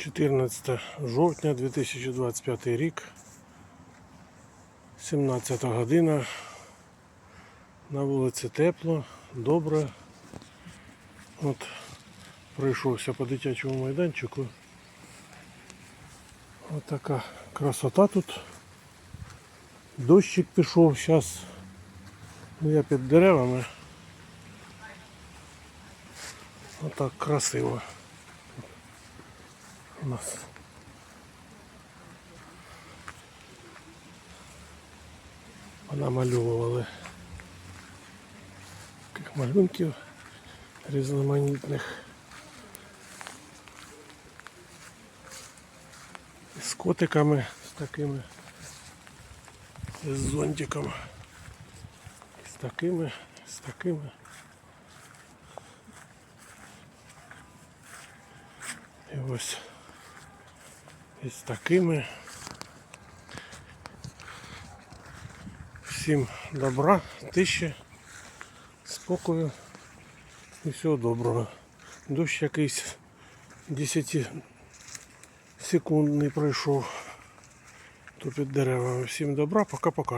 14 жовтня 2025 рік. 17 година. На вулиці тепло, добре. От пройшовся по дитячому майданчику. Ось така красота тут. Дощик пішов зараз. Ну, я під деревами. Отак красиво. У нас. Понамальовували таких малюнків різноманітних. З котиками, з такими, з зонтиком. З такими, з такими. І ось із такими. Всім добра, тиші, спокою і всього доброго. Дощ якийсь 10 секундний пройшов. То під деревами. Всім добра, пока-пока.